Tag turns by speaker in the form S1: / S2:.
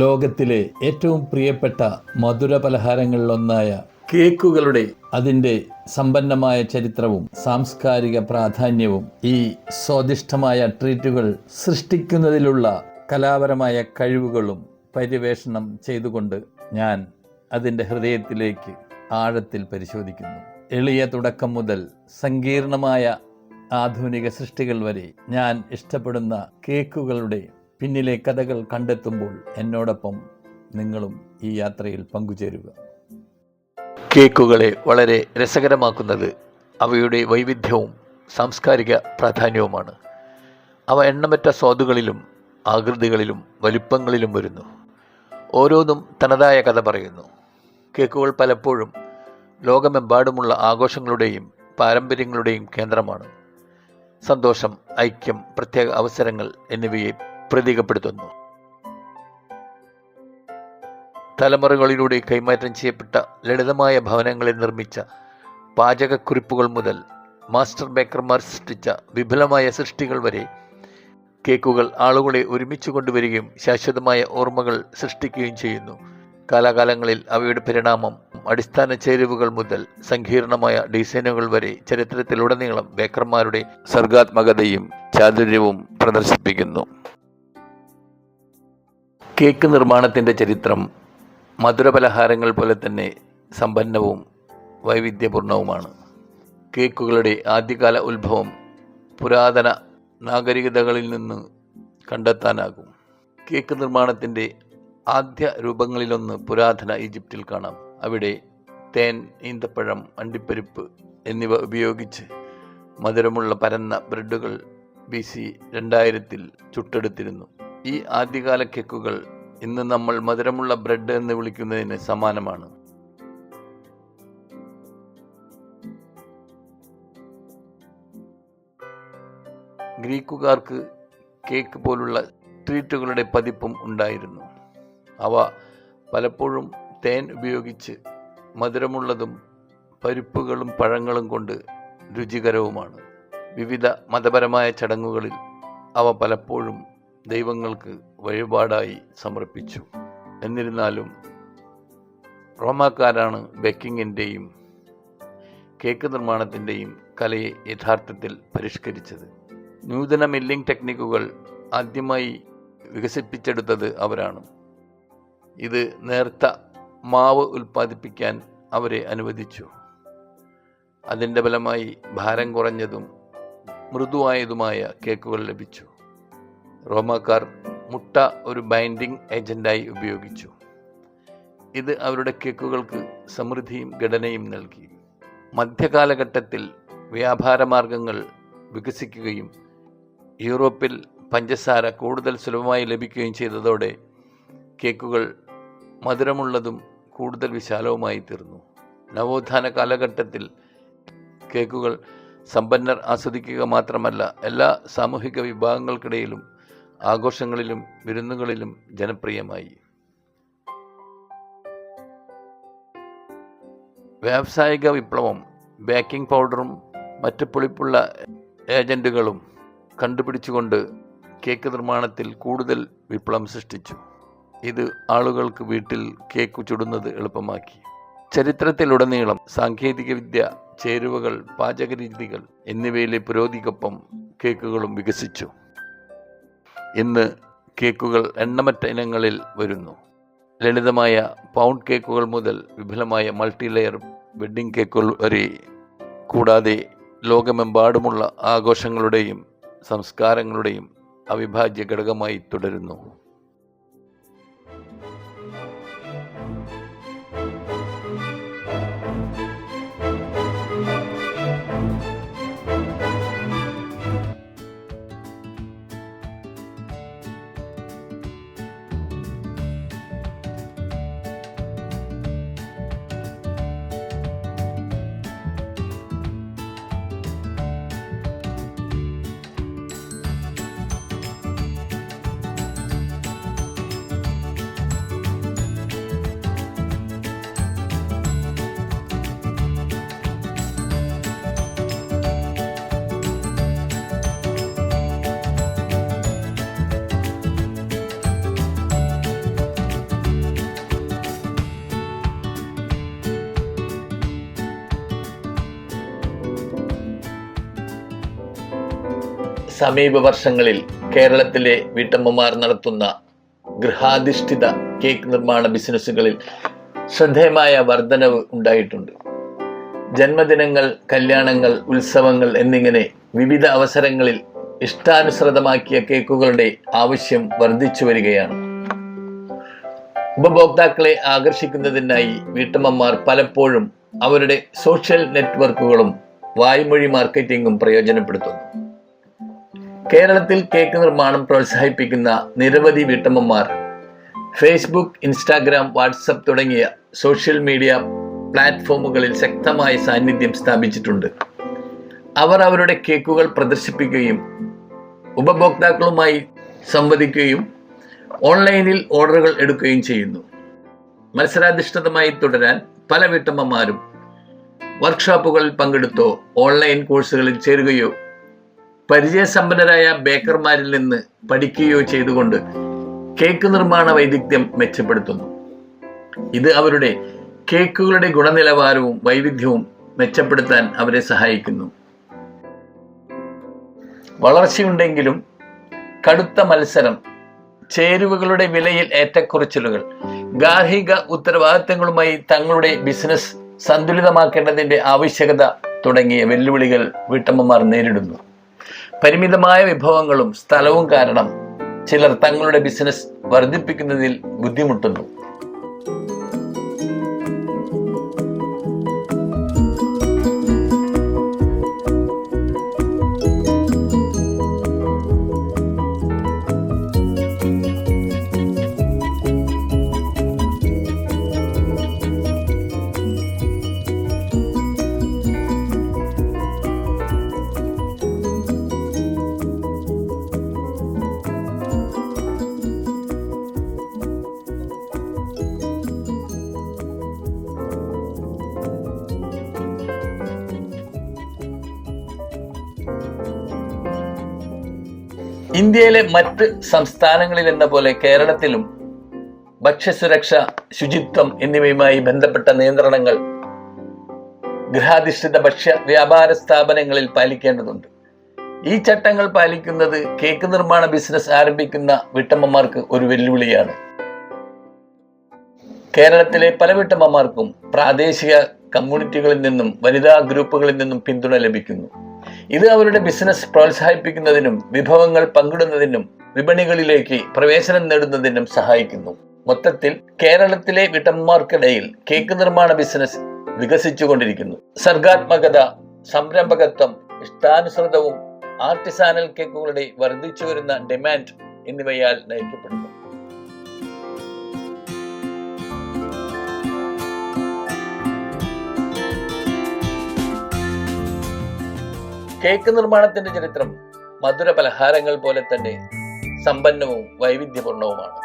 S1: ലോകത്തിലെ ഏറ്റവും പ്രിയപ്പെട്ട മധുര പലഹാരങ്ങളിലൊന്നായ കേക്കുകളുടെ അതിന്റെ സമ്പന്നമായ ചരിത്രവും സാംസ്കാരിക പ്രാധാന്യവും ഈ സ്വാദിഷ്ടമായ ട്രീറ്റുകൾ സൃഷ്ടിക്കുന്നതിലുള്ള കലാപരമായ കഴിവുകളും പര്യവേഷണം ചെയ്തുകൊണ്ട് ഞാൻ അതിന്റെ ഹൃദയത്തിലേക്ക് ആഴത്തിൽ പരിശോധിക്കുന്നു. എളിയ തുടക്കം മുതൽ സങ്കീർണമായ ആധുനിക സൃഷ്ടികൾ വരെ ഞാൻ ഇഷ്ടപ്പെടുന്ന കേക്കുകളുടെ പിന്നിലെ കഥകൾ കണ്ടെത്തുമ്പോൾ എന്നോടൊപ്പം നിങ്ങളും ഈ യാത്രയിൽ പങ്കുചേരുക. കേക്കുകളെ വളരെ രസകരമാക്കുന്നത് അവയുടെ വൈവിധ്യവും സാംസ്കാരിക പ്രാധാന്യവുമാണ്. അവ എണ്ണമറ്റ സ്വാദുകളിലും ആകൃതികളിലും വലിപ്പങ്ങളിലും വരുന്നു. ഓരോന്നും തനതായ കഥ പറയുന്നു. കേക്കുകൾ പലപ്പോഴും ലോകമെമ്പാടുമുള്ള ആഘോഷങ്ങളുടെയും പാരമ്പര്യങ്ങളുടെയും കേന്ദ്രമാണ്. സന്തോഷം ഐക്യം പ്രത്യേക അവസരങ്ങൾ എന്നിവയെ പ്രതീകപ്പെടുത്തുന്നു. തലമുറകളിലൂടെ കൈമാറ്റം ചെയ്യപ്പെട്ട ലളിതമായ ഭവനങ്ങളിൽ നിർമ്മിച്ച പാചകക്കുറിപ്പുകൾ മുതൽ മാസ്റ്റർ ബേക്കർമാർ സൃഷ്ടിച്ച വിപുലമായ സൃഷ്ടികൾ വരെ കേക്കുകൾ ആളുകളെ ഒരുമിച്ച് കൊണ്ടുവരികയും ശാശ്വതമായ ഓർമ്മകൾ സൃഷ്ടിക്കുകയും ചെയ്യുന്നു. കാലാകാലങ്ങളിൽ അവയുടെ പരിണാമം അടിസ്ഥാന ചേരുവകൾ മുതൽ സങ്കീർണമായ ഡിസൈനുകൾ വരെ ചരിത്രത്തിലുടനീളം ബേക്കർമാരുടെ സർഗാത്മകതയും ചാതുര്യവും പ്രദർശിപ്പിക്കുന്നു. കേക്ക് നിർമ്മാണത്തിന്റെ ചരിത്രം മധുരപലഹാരങ്ങൾ പോലെ തന്നെ സമ്പന്നവും വൈവിധ്യപൂർണവുമാണ്. കേക്കുകളുടെ ആദ്യകാല ഉത്ഭവം പുരാതന നാഗരികതകളിൽ നിന്ന് കണ്ടെത്താനാകും. കേക്ക് നിർമ്മാണത്തിന്റെ ആദ്യ രൂപങ്ങളിലൊന്ന് പുരാതന ഈജിപ്തിൽ കാണാം. അവിടെ തേൻ ഈന്തപ്പഴം അണ്ടിപ്പരിപ്പ് എന്നിവ ഉപയോഗിച്ച് മധുരമുള്ള പരന്ന ബ്രെഡുകൾ ബി സി രണ്ടായിരത്തിൽ ചുട്ടെടുത്തിരുന്നു. ഈ ആദ്യകാല കേക്കുകൾ ഇന്ന് നമ്മൾ മധുരമുള്ള ബ്രെഡ് എന്ന് വിളിക്കുന്നതിന് സമാനമാണ്. ഗ്രീക്കുകാർക്ക് കേക്ക് പോലുള്ള ട്രീറ്റുകളുടെ പതിപ്പും ഉണ്ടായിരുന്നു. അവ പലപ്പോഴും തേൻ ഉപയോഗിച്ച് മധുരമുള്ളതും പരിപ്പുകളും പഴങ്ങളും കൊണ്ട് രുചികരവുമാണ്. വിവിധ മതപരമായ ചടങ്ങുകളിൽ അവ പലപ്പോഴും ദൈവങ്ങൾക്ക് വഴിപാടായി സമർപ്പിച്ചു. എന്നിരുന്നാലും റോമാക്കാരാണ് ബേക്കിങ്ങിന്റെയും കേക്ക് നിർമ്മാണത്തിന്റെയും കലയെ യഥാർത്ഥത്തിൽ പരിഷ്കരിച്ചത്. നൂതന മില്ലിംഗ് ടെക്നിക്കുകൾ ആദ്യമായി വികസിപ്പിച്ചെടുത്തത് അവരാണ്. ഇത് നേർത്ത മാവ് ഉൽപ്പാദിപ്പിക്കാൻ അവരെ അനുവദിച്ചു. അതിന്റെ ഫലമായി ഭാരം കുറഞ്ഞതും മൃദുവായതുമായ കേക്കുകൾ ലഭിച്ചു. റോമാക്കാർ മുട്ട ഒരു ബൈൻഡിംഗ് ഏജന്റായി ഉപയോഗിച്ചു. ഇത് അവരുടെ കേക്കുകൾക്ക് സമൃദ്ധിയും ഘടനയും നൽകി. മധ്യകാലഘട്ടത്തിൽ വ്യാപാര മാർഗങ്ങൾ വികസിക്കുകയും യൂറോപ്പിൽ പഞ്ചസാര കൂടുതൽ സുലഭമായി ലഭിക്കുകയും ചെയ്തതോടെ കേക്കുകൾ മധുരമുള്ളതും കൂടുതൽ വിശാലവുമായി തീർന്നു. നവോത്ഥാന കാലഘട്ടത്തിൽ കേക്കുകൾ സമ്പന്നർ ആസ്വദിക്കുക മാത്രമല്ല എല്ലാ സാമൂഹിക വിഭാഗങ്ങൾക്കിടയിലും ആഘോഷങ്ങളിലും വിരുന്നുകളിലും ജനപ്രിയമായി. വ്യാവസായിക വിപ്ലവം ബേക്കിംഗ് പൗഡറും മറ്റ് പുളിപ്പുള്ള ഏജന്റുകളും കണ്ടുപിടിച്ചുകൊണ്ട് കേക്ക് നിർമ്മാണത്തിൽ കൂടുതൽ വിപ്ലവം സൃഷ്ടിച്ചു. ഇത് ആളുകൾക്ക് വീട്ടിൽ കേക്ക് ചുടുന്നത് എളുപ്പമാക്കി. ചരിത്രത്തിലുടനീളം സാങ്കേതികവിദ്യ ചേരുവകൾ പാചകരീതികൾ എന്നിവയിലെ പുരോഗതിക്കൊപ്പം കേക്കുകളും വികസിച്ചു. ഇന്ന് കേക്കുകൾ എണ്ണമറ്റ ഇനങ്ങളിൽ വരുന്നു. ലളിതമായ പൗണ്ട് കേക്കുകൾ മുതൽ വിപുലമായ മൾട്ടി ലെയർ വെഡ്ഡിംഗ് കേക്കുകൾ വരെ കൂടാതെ ലോകമെമ്പാടുമുള്ള ആഘോഷങ്ങളുടെയും സംസ്കാരങ്ങളുടെയും അവിഭാജ്യ ഘടകമായി തുടരുന്നു. സമീപ വർഷങ്ങളിൽ കേരളത്തിലെ വീട്ടമ്മമാർ നടത്തുന്ന ഗൃഹാധിഷ്ഠിത കേക്ക് നിർമ്മാണ ബിസിനസ്സുകളിൽ ശ്രദ്ധേയമായ വർധനവ് ഉണ്ടായിട്ടുണ്ട്. ജന്മദിനങ്ങൾ കല്യാണങ്ങൾ ഉത്സവങ്ങൾ എന്നിങ്ങനെ വിവിധ അവസരങ്ങളിൽ ഇഷ്ടാനുസൃതമാക്കിയ കേക്കുകളുടെ ആവശ്യം വർദ്ധിച്ചു വരികയാണ്. ഉപഭോക്താക്കളെ ആകർഷിക്കുന്നതിനായി വീട്ടമ്മമാർ പലപ്പോഴും അവരുടെ സോഷ്യൽ നെറ്റ്വർക്കുകളും വായ്മൊഴി മാർക്കറ്റിംഗും പ്രയോജനപ്പെടുത്തുന്നു. കേരളത്തിൽ കേക്ക് നിർമ്മാണം പ്രോത്സാഹിപ്പിക്കുന്ന നിരവധി വീട്ടമ്മമാർ ഫേസ്ബുക്ക് ഇൻസ്റ്റാഗ്രാം വാട്സപ്പ് തുടങ്ങിയ സോഷ്യൽ മീഡിയ പ്ലാറ്റ്ഫോമുകളിൽ ശക്തമായ സാന്നിധ്യം സ്ഥാപിച്ചിട്ടുണ്ട്. അവർ അവരുടെ കേക്കുകൾ പ്രദർശിപ്പിക്കുകയും ഉപഭോക്താക്കളുമായി സംവദിക്കുകയും ഓൺലൈനിൽ ഓർഡറുകൾ എടുക്കുകയും ചെയ്യുന്നു. മത്സരാധിഷ്ഠിതമായി തുടരാൻ പല വീട്ടമ്മമാരും വർക്ക്ഷോപ്പുകളിൽ പങ്കെടുത്തോ ഓൺലൈൻ കോഴ്സുകളിൽ ചേരുകയോ പരിചയസമ്പന്നരായ ബേക്കർമാരിൽ നിന്ന് പഠിക്കുകയോ ചെയ്തുകൊണ്ട് കേക്ക് നിർമ്മാണ വൈദഗ്ധ്യം മെച്ചപ്പെടുത്തുന്നു. ഇത് അവരുടെ കേക്കുകളുടെ ഗുണനിലവാരവും വൈവിധ്യവും മെച്ചപ്പെടുത്താൻ അവരെ സഹായിക്കുന്നു. വളർച്ചയുണ്ടെങ്കിലും കടുത്ത മത്സരം ചേരുവകളുടെ വിലയിൽ ഏറ്റക്കുറച്ചിലുകൾ ഗാർഹിക ഉത്തരവാദിത്തങ്ങളുമായി തങ്ങളുടെ ബിസിനസ് സന്തുലിതമാക്കേണ്ടതിന്റെ ആവശ്യകത തുടങ്ങിയ വെല്ലുവിളികൾ വീട്ടമ്മമാർ നേരിടുന്നു. പരിമിതമായ വിഭവങ്ങളും സ്ഥലവും കാരണം ചിലർ തങ്ങളുടെ ബിസിനസ് വർദ്ധിപ്പിക്കുന്നതിൽ ബുദ്ധിമുട്ടുന്നു. ഇന്ത്യയിലെ മറ്റ് സംസ്ഥാനങ്ങളിൽ എന്ന പോലെ കേരളത്തിലും ഭക്ഷ്യസുരക്ഷ ശുചിത്വം എന്നിവയുമായി ബന്ധപ്പെട്ട നിയന്ത്രണങ്ങൾ ഗൃഹാധിഷ്ഠിത ഭക്ഷ്യ വ്യാപാര സ്ഥാപനങ്ങളിൽ പാലിക്കേണ്ടതുണ്ട്. ഈ ചട്ടങ്ങൾ പാലിക്കുന്നത് കേക്ക് നിർമ്മാണ ബിസിനസ് ആരംഭിക്കുന്ന വീട്ടമ്മമാർക്ക് ഒരു വെല്ലുവിളിയാണ്. കേരളത്തിലെ പല വീട്ടമ്മമാർക്കും പ്രാദേശിക കമ്മ്യൂണിറ്റികളിൽ നിന്നും വനിതാ ഗ്രൂപ്പുകളിൽ നിന്നും പിന്തുണ ലഭിക്കുന്നു. ഇത് അവരുടെ ബിസിനസ് പ്രോത്സാഹിപ്പിക്കുന്നതിനും വിഭവങ്ങൾ പങ്കിടുന്നതിനും വിപണികളിലേക്ക് പ്രവേശനം നേടുന്നതിനും സഹായിക്കുന്നു. മൊത്തത്തിൽ കേരളത്തിലെ വിട്ടന്മാർക്കിടയിൽ കേക്ക് നിർമ്മാണ ബിസിനസ് വികസിച്ചുകൊണ്ടിരിക്കുന്നു. സർഗാത്മകത സംരംഭകത്വം ഇഷ്ടാനുസൃതവും ആർട്ടിസാനൽ കേക്കുകളുടെ വർദ്ധിച്ചു വരുന്ന ഡിമാൻഡ് എന്നിവയാൽ നയിക്കപ്പെടുന്നു. കേക്ക് നിർമ്മാണത്തിന്റെ ചരിത്രം മധുര പലഹാരങ്ങൾ പോലെ തന്നെ സമ്പന്നവും വൈവിധ്യപൂർണവുമാണ്.